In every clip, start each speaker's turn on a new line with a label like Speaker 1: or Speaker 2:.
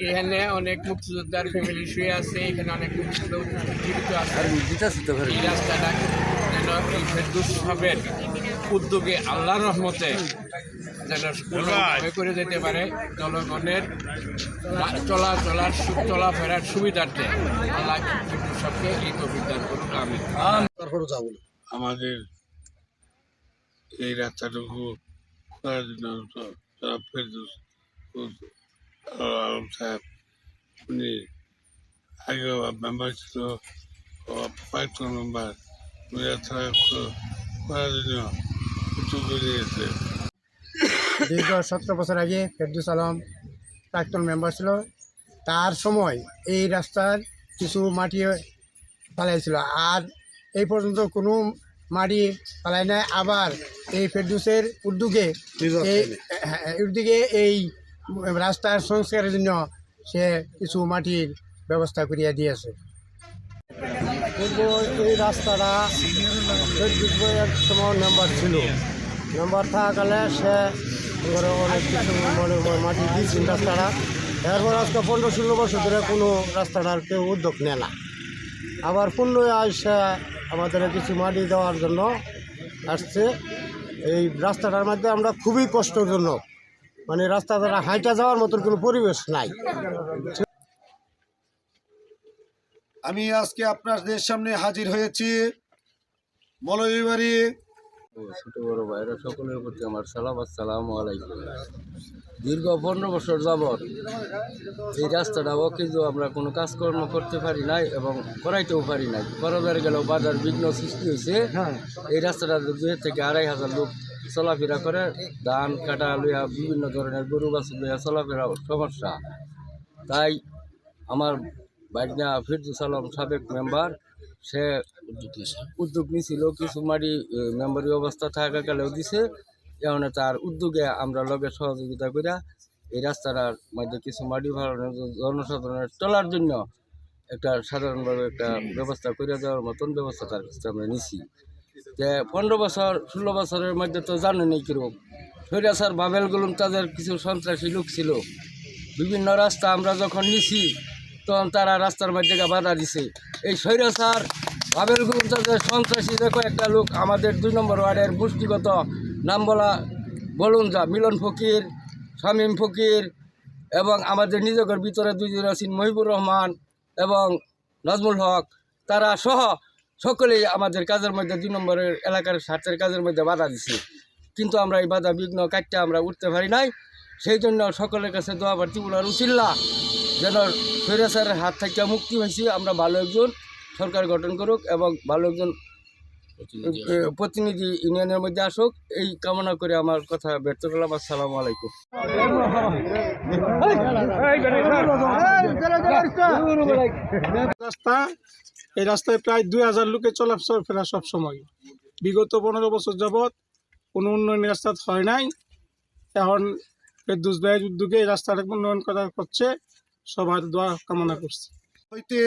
Speaker 1: এখানে অনেক মুক্তিযোদ্ধার ফ্যামিলি শুয়ে আছে এখানে অনেক মুক্তিযোদ্ধা জীবিত আছে। এই রাস্তাটা যেন এই ফেরদুস সাহেবের উদ্যোগে আল্লাহর রহমতে যেন করে যেতে পারে জনগণের চলা চলার চলাফেরার সুবিধার্থে আল্লাহ সাহেবকে এই অভিজ্ঞান করুন আমি
Speaker 2: তারপরে
Speaker 3: আমাদের এই রাস্তাটুকু করার জন্য ফেরদৌস আলম সাহেব উনি আগে মেম্বার ছিল প্রাক্তন মেম্বার করার জন্য উদ্যোগ নিয়েছে
Speaker 2: দীর্ঘ সতেরো বছর আগে ফেরদুস আলম প্রাক্তন মেম্বার ছিল। তার সময় এই রাস্তার কিছু মাটি পালাইছিল আর এই পর্যন্ত কোনো মাটি পালাই নাই। আবার এই ফেরদুসের উদ্যোগে এই হ্যাঁ, উদ্যোগে এই রাস্তার সংস্কারের জন্য সে কিছু মাটির ব্যবস্থা করিয়া দিয়েছে। এই রাস্তাটা সময় মেম্বার ছিল। মেম্বার থাকাকালে সে অনেক কিছু মাটি দিয়েছেন রাস্তাটা। এরপর আজকে পনেরো ষোলো বছর ধরে কোনো রাস্তাটার কেউ উদ্যোগ নেয় না। আবার পুনরায় আসে আমাদের কিছু মাটি দেওয়ার জন্য আসছে। এই রাস্তাটার মধ্যে আমরা খুবই কষ্টজনক মানে রাস্তা দ্বারা হাইটা যাওয়ার মতন কোনো পরিবেশ নাই।
Speaker 4: আমি আজকে আপনাদের সামনে হাজির হয়েছি।
Speaker 5: ছোট বড় ভাইরা সকলের প্রতি আমার সালাম আসসালাম আলাইকুম। দীর্ঘ পনেরো বছর যাবৎ এই রাস্তাটাও কিন্তু আমরা কোনো কাজকর্ম করতে পারি নাই এবং করাইতেও পারি নাই। গেলেও বাজার বিঘ্ন সৃষ্টি হয়েছে। এই রাস্তাটা দুই থেকে আড়াই হাজার লোক চলাফেরা করে, ধান, কাটা, লইয়া বিভিন্ন ধরনের গরু বাছুর লইয়া চলাফেরা সমস্যা। তাই আমার বাইকনা ফিরদুস আলম সাবেক মেম্বার, সে উদ্যোগ নিছিল, কিছু মাটি মেম্বারি অবস্থা থাকাকালেও দিছে। এখন তার উদ্যোগে আমরা লগে সহযোগিতা করিয়া এই রাস্তাটার মধ্যে কিছু মাটি ভাড়ানোর জনসাধারণের চলার জন্য একটা সাধারণভাবে একটা ব্যবস্থা করে দেওয়ার মতন ব্যবস্থা তার কাছে আমরা নিছি। যে পনেরো বছর, ষোলো বছরের মধ্যে তো জানো জানেনই কীরকম। স্যার, বাবেল গুলুম তাদের কিছু সন্ত্রাসী লোক ছিল। বিভিন্ন রাস্তা আমরা যখন নিছি, তখন তারা রাস্তার মধ্যে বাধা দিছে। এই স্বৈরাচার বাবেল গুলুম তাদের সন্ত্রাসী দেখো একটা লোক, আমাদের দুই নম্বর ওয়ার্ডের গোষ্ঠীগত নাম বলা বলুন যা মিলন ফকির, শামীম ফকির এবং আমাদের নিজেদের ভিতরে দুইজন আছেন মহিবুর রহমান এবং নাজমুল হক। তারা সহ সকলেই আমাদের কাজের মধ্যে দুই নম্বরের এলাকার স্বার্থের কাজের মধ্যে বাধা দিছে। কিন্তু আমরা এই বাধা বিঘ্ন কাটতে আমরা উঠতে পারি নাই। সেই জন্য সকলের কাছে দোয়া প্রার্থী উচিল্লা। যেন ফেরাসারের হাত থেকে মুক্তি হয়েছি আমরা ভালো একজন সরকার গঠন করুক এবং ভালো একজন প্রতিনিধি ইউনিয়নের মধ্যে আসুক এই কামনা করে আমার কথা ব্যর্থ করলাম আসসালামু আলাইকুম।
Speaker 2: রাস্তা এই রাস্তায় প্রায় দুই হাজার লোকে চলাফেরা সব সময়। বিগত পনেরো বছর যাবৎ কোনো উন্নয়ন রাস্তা হয় নাই। এখন ফেরদুস ভাইয়ের উদ্যোগে এই রাস্তাটা উন্নয়ন করা হচ্ছে সবার দোয়া কামনা করছি।
Speaker 4: হইতে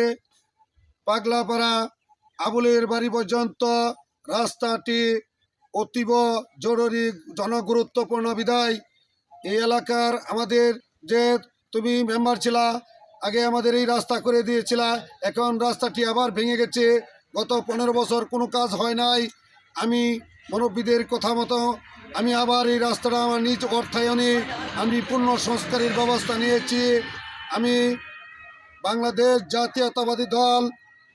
Speaker 4: পাগলাপাড়া আবুলের বাড়ি পর্যন্ত রাস্তাটি অতীব জরুরি, জনগুরুত্বপূর্ণ, বিদায়। এই এলাকার আমাদের যে তুমি মেম্বার ছিলা, আগে আমাদের এই রাস্তা করে দিয়েছিলা, এখন রাস্তাটি আবার ভেঙে গেছে। গত পনেরো বছর কোনো কাজ হয় নাই। আমি মুরব্বীদের কথা মতো, আমি আবার এই রাস্তাটা আমার নিজ অর্থায়নে আমি পূর্ণ সংস্কারের ব্যবস্থা নিয়েছি। আমি বাংলাদেশ জাতীয়তাবাদী দল,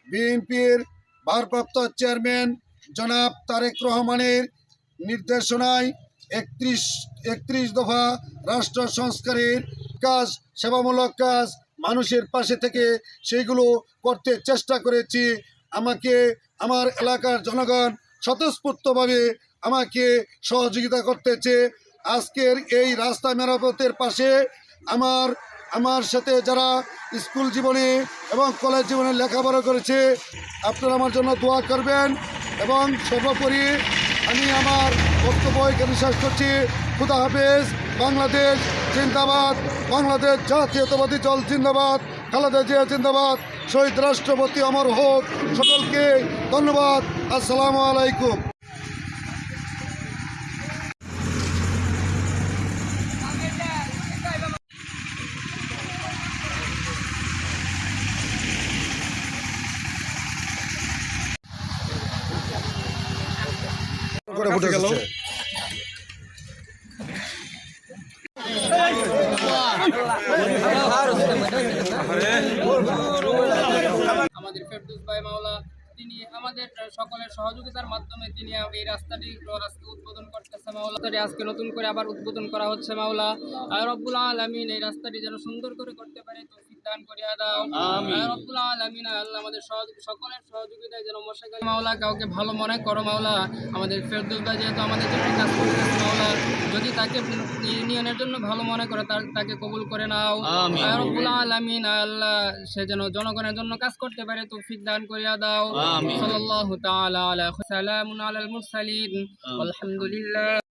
Speaker 4: বিএনপির ভারপ্রাপ্ত চেয়ারম্যান জনাব তারেক রহমানের নির্দেশনায় একত্রিশ একত্রিশ দফা রাষ্ট্র সংস্কারের কাজ, সেবামূলক কাজ মানুষের পাশে থেকে সেইগুলো করতে চেষ্টা করেছি। আমাকে, আমার এলাকার জনগণ স্বতঃস্ফূর্তভাবে আমাকে সহযোগিতা করতেছে। আজকের এই রাস্তা মেরামতের পাশে আমার আমার সাথে যারা স্কুল জীবনে এবং কলেজ জীবনে লেখাপড়া করেছে, আপনারা আমার জন্য দোয়া করবেন। এবং সর্বোপরি আমি আমার বক্তব্য এখানে শেষ করছি। খুদা হাফেজ, বাংলাদেশ জিন্দাবাদ, বাংলাদেশ জাতীয়তাবাদী দল জিন্দাবাদ, খালেদা জিয়া জিন্দাবাদ, শহীদ রাষ্ট্রপতি অমর হোক, সকলকে ধন্যবাদ। আসসালামু আলাইকুম। করে ফুটে গেল।
Speaker 6: আমাদের ফেরদুস ভাই মাওলা। তিনি আমাদের সকলের সহযোগিতার মাধ্যমে তিনি এই রাস্তাটি রাস্তা উদ্বোধন করতেছে মাওলা। আজকে নতুন করে আবার উদ্বোধন করা হচ্ছে মাওলা। আর রব্বুল আলামিন এই রাস্তাটি যেন সুন্দর করে করতে পারে তৌফিক দান করিয়া দাও। রব্বুল আলামিন আল্লাহ আমাদের সহযোগী সকলের সহযোগিতায় যেন মশাই মাওলা কাউকে ভালো মনে করো মাওলা। আমাদের ফেরদৌস ভাই যেহেতু আমাদের জন্য কাজ করতেছে মাওলা যদি তাকে ইউনিয়নের জন্য ভালো মনে করে তার তাকে কবুল করে নাও। রব্বুল আলামিন আল্লাহ সে যেন জনগণের জন্য কাজ করতে পারে তৌফিক দান করিয়া দাও। সাল্লাল্লাহু তাআলা আলা সালামুন আলাল মুরসালিন। আলহামদুলিল্লাহ।